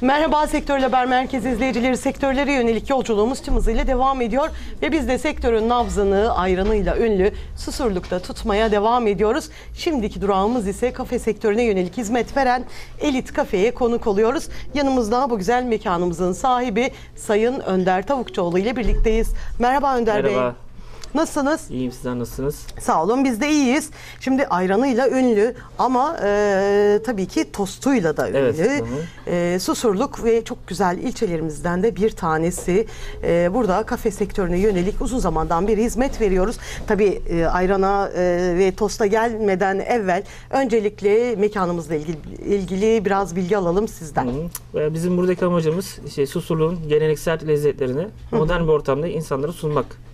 Merhaba Sektör Haber Merkezi izleyicileri. Sektörlere yönelik yolculuğumuz tüm hızıyla devam ediyor. Ve biz de sektörün nabzını ayranıyla ünlü Susurluk'ta tutmaya devam ediyoruz. Şimdiki durağımız ise kafe sektörüne yönelik hizmet veren Elit Kafe'ye konuk oluyoruz. Yanımızda bu güzel mekanımızın sahibi Sayın Önder Tavukçuoğlu ile birlikteyiz. Merhaba Önder Bey. Nasılsınız? İyiyim sizler nasılsınız? Sağ olun biz de iyiyiz. Şimdi ayranıyla ünlü ama e, tabii ki tostuyla da ünlü. Evet, hı hı. E, Susurluk ve çok güzel ilçelerimizden de bir tanesi. E, burada kafe sektörüne yönelik uzun zamandan beri hizmet veriyoruz. Tabii e, ayrana e, ve tosta gelmeden evvel öncelikle mekanımızla ilgili, ilgili biraz bilgi alalım sizden. Hı hı. Ve Bizim buradaki amacımız işte Susurluğun geleneksel lezzetlerini modern bir ortamda insanlara sunmak.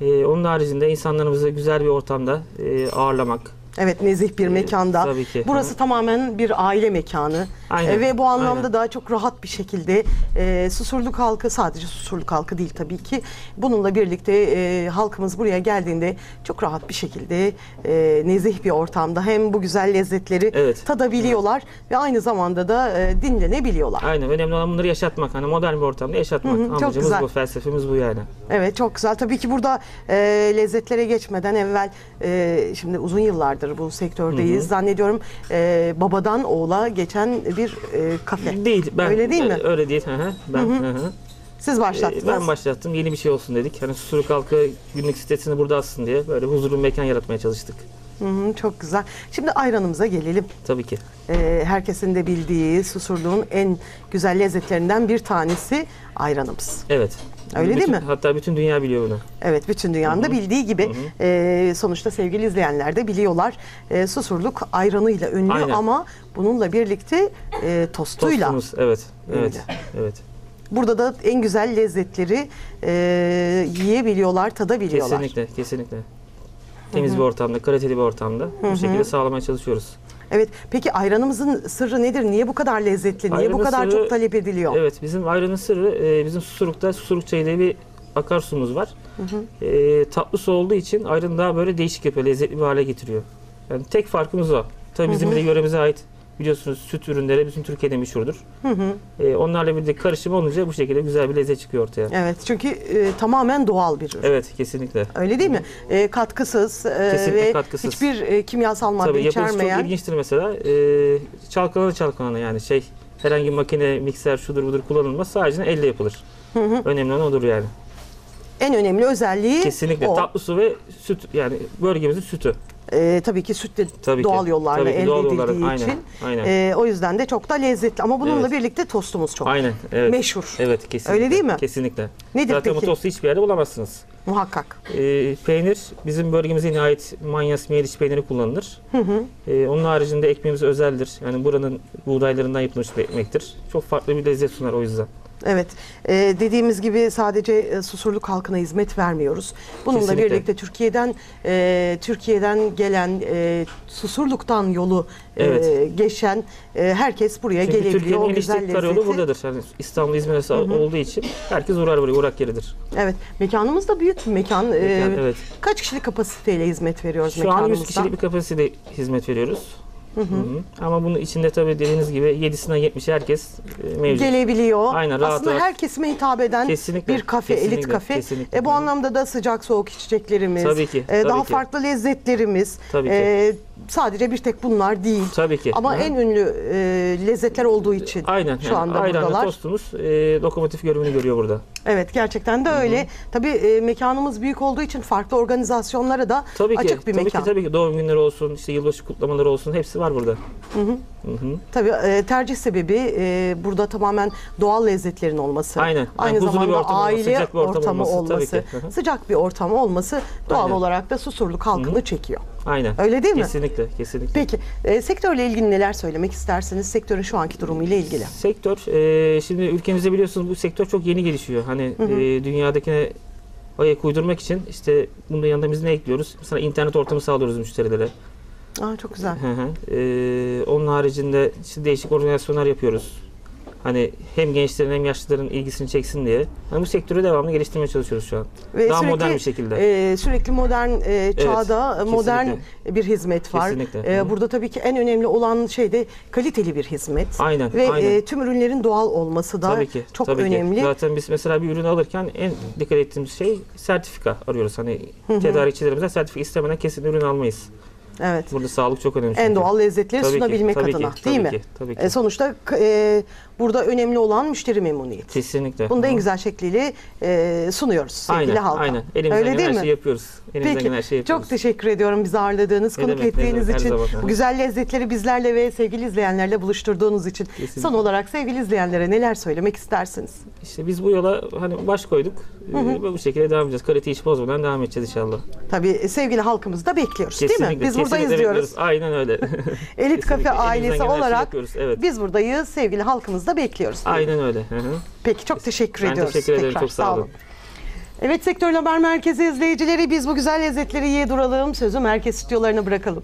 Ee, onun haricinde insanlarımızı güzel bir ortamda e, ağırlamak. Evet nezih bir Ee, mekanda. tabii ki. Burası Hı tamamen bir aile mekanı. Aynen, Ee, ve bu anlamda aynen. da çok rahat bir şekilde e, Susurluk halkı sadece Susurluk halkı değil tabii ki. Bununla birlikte e, halkımız buraya geldiğinde çok rahat bir şekilde e, nezih bir ortamda hem bu güzel lezzetleri Evet. tadabiliyorlar ve aynı zamanda da e, dinlenebiliyorlar. Aynen önemli olan bunları yaşatmak. Hani modern bir ortamda yaşatmak. Hı hı, çok Amacımız güzel. bu, felsefemiz bu yani. Evet çok güzel. Tabii ki burada e, lezzetlere geçmeden evvel e, şimdi uzun yıllardır bu sektördeyiz. Zannediyorum e, babadan oğula geçen bir e, kafe. Değil. Ben, Öyle değil mi? e, Öyle değil. Hı hı. Ben, hı hı. Siz Ee, başlattınız. Ben başlattım. Yeni bir şey olsun dedik. Hani Susurluk halkı günlük sitesini burada alsın diye böyle huzurlu bir mekan yaratmaya çalıştık. Hı hı, çok güzel. Şimdi ayranımıza gelelim. Tabii ki. E, herkesin de bildiği Susurluğun en güzel lezzetlerinden bir tanesi ayranımız. Evet. Öyle değil Bütün- mi? Hatta bütün dünya biliyor bunu. Evet bütün dünyanın da bildiği gibi e, sonuçta sevgili izleyenler de biliyorlar. E, Susurluk ayranıyla ünlü Aynen. ama bununla birlikte e, tostuyla. Tostumuz. Evet. Evet. Evet. Burada da en güzel lezzetleri e, yiyebiliyorlar, tadabiliyorlar. Kesinlikle, kesinlikle. Temiz bir ortamda, kaliteli bir ortamda bu şekilde sağlamaya çalışıyoruz. Evet. Peki ayranımızın sırrı nedir? Niye bu kadar lezzetli? Niye bu Ayranın kadar sırrı- çok talep ediliyor? Evet, bizim ayranın sırrı e, bizim Susurluk'ta Susurluk çayı diye bir akarsumuz var. E, tatlı su olduğu için ayranı daha böyle değişik yapıyor, lezzetli bir hale getiriyor. Yani tek farkımız o. Tabii bizim bir de yöremize ait biliyorsunuz süt ürünleri bütün Türkiye'de meşhurdur. E, onlarla birlikte karışım olunca bu şekilde güzel bir lezzet çıkıyor ortaya. Evet. Çünkü e, tamamen doğal bir ürün. Evet, kesinlikle. Öyle değil mi? E, katkısız e, Kesinlikle ve katkısız. hiçbir e, kimyasal madde Tabii yapısı içermeyen. çok ilginçtir mesela. E, çalkalana çalkalana yani şey herhangi bir makine, mikser, şudur budur kullanılmaz. Sadece elle yapılır. Önemli olan odur yani. En önemli özelliği Kesinlikle o. tatlı su ve süt yani bölgemizin sütü. E, tabii ki süt de Tabii doğal ki. yollarla Tabii ki elde doğal edildiği aynen, için. aynen. e, o yüzden de çok da lezzetli. Ama bununla Evet. birlikte tostumuz çok Aynen. Evet. meşhur. Evet kesinlikle. Öyle değil mi? Kesinlikle. Nedir Zaten peki? bu tostu hiçbir yerde bulamazsınız. Muhakkak. E, peynir bizim bölgemize yine ait Manyas Miyeliç peyniri kullanılır. E, onun haricinde ekmeğimiz özeldir. Yani buranın buğdaylarından yapılmış bir ekmektir. Çok farklı bir lezzet sunar o yüzden. Evet. Ee, dediğimiz gibi sadece e, Susurluk halkına hizmet vermiyoruz. Bununla Kesinlikle. birlikte Türkiye'den e, Türkiye'den gelen e, Susurluk'tan yolu e, Evet. geçen e, herkes buraya Çünkü gelebiliyor. Türkiye'nin en güzel lezzeti. buradadır. Yani İstanbul, İzmir arası olduğu için herkes uğrar buraya, uğrak yeridir. Evet. Mekanımız da büyük bir mekan. Mekan, evet. Kaç kişilik kapasiteyle hizmet veriyoruz Şu an 100 mekanımızda? kişilik bir kapasitede hizmet veriyoruz. Hı hı. Ama bunun içinde tabii dediğiniz gibi 7'sinden 70'e herkes e, mevcut. gelebiliyor. Aynen, rahat Aslında rahat. her kesime hitap eden Kesinlikle, bir kafe, elit kesinlikle, kafe. kesinlikle. E, bu anlamda da sıcak soğuk içeceklerimiz, Tabii ki, e, tabii daha ki. farklı lezzetlerimiz. Tabii ki. e, sadece bir tek bunlar değil. Tabii ki. Ama Hı. en ünlü e, lezzetler olduğu için Aynen. şu yani anda ayranlı buradalar. tostumuz e, lokomotif görevini görüyor burada. Evet gerçekten de öyle. Tabii e, mekanımız büyük olduğu için farklı organizasyonlara da Tabii ki. açık bir tabii mekan. ki tabii ki doğum günleri olsun, işte yılbaşı kutlamaları olsun hepsi var burada. Hı hı. Tabii e, tercih sebebi e, burada tamamen doğal lezzetlerin olması. Aynen. Yani Aynı huzurlu bir zamanda ortam olması, aile sıcak bir ortam ortamı olması, olması, tabii ki. Hı hı. sıcak bir ortam olması doğal Aynen. olarak da Susurluk halkını çekiyor. Aynen. Öyle değil mi? Kesinlikle, kesinlikle. Peki e, sektörle ilgili neler söylemek istersiniz? Sektörün şu anki durumu ile ilgili. Sektör, e, şimdi ülkemizde biliyorsunuz bu sektör çok yeni gelişiyor. Hani e, dünyadakine ayak uydurmak için işte bunun yanında biz ne ekliyoruz? Mesela internet ortamı sağlıyoruz müşterilere. Aa, çok güzel. Hı hı. E, onun haricinde işte değişik organizasyonlar yapıyoruz. Hani hem gençlerin hem yaşlıların ilgisini çeksin diye. Hani bu sektörü devamlı geliştirmeye çalışıyoruz şu an. Ve Daha sürekli, modern bir şekilde. e, sürekli modern e, çağda e, modern bir hizmet var. Kesinlikle. E, burada tabii ki en önemli olan şey de kaliteli bir hizmet. Aynen, Ve aynen. e, tüm ürünlerin doğal olması da Tabii ki. çok tabii ki. önemli. Zaten biz mesela bir ürünü alırken en dikkat ettiğimiz şey sertifika arıyoruz. Hani tedarikçilerimizden sertifika istemeden kesin ürün almayız. Evet. Burada sağlık çok önemli. En çünkü. doğal lezzetleri Tabii ki, sunabilmek tabii ki, adına tabii değil mi? ki, tabii ki. E, sonuçta e, burada önemli olan müşteri memnuniyeti. Kesinlikle. Bunu da en güzel şekliyle e, sunuyoruz sevgili Aynen, halka. aynen. Elimizden Öyle değil her mi? şeyi yapıyoruz. Elimizden Peki, her şeyi yapıyoruz. çok teşekkür ediyorum bizi ağırladığınız, Ne konuk demek, ettiğiniz demek, için, zaman. bu güzel lezzetleri bizlerle ve sevgili izleyenlerle buluşturduğunuz için. Kesinlikle. Son olarak sevgili izleyenlere neler söylemek istersiniz? İşte biz bu yola hani baş koyduk. Ee, ve bu şekilde devam edeceğiz. Kaliteyi hiç bozmadan devam edeceğiz inşallah. Tabii e, sevgili halkımızı da bekliyoruz Kesinlikle. değil mi? Biz buradayız diyoruz. Aynen öyle. Elit Kafe ailesi olarak yapıyoruz, evet. biz buradayız. Sevgili halkımızı da bekliyoruz. Aynen öyle. Hı hı. Peki çok teşekkür Ben ediyoruz. teşekkür ederim. tekrar. Çok sağ olun. Evet Sektör Haber Merkezi izleyicileri biz bu güzel lezzetleri yiye duralım. Sözü merkez stüdyolarına bırakalım.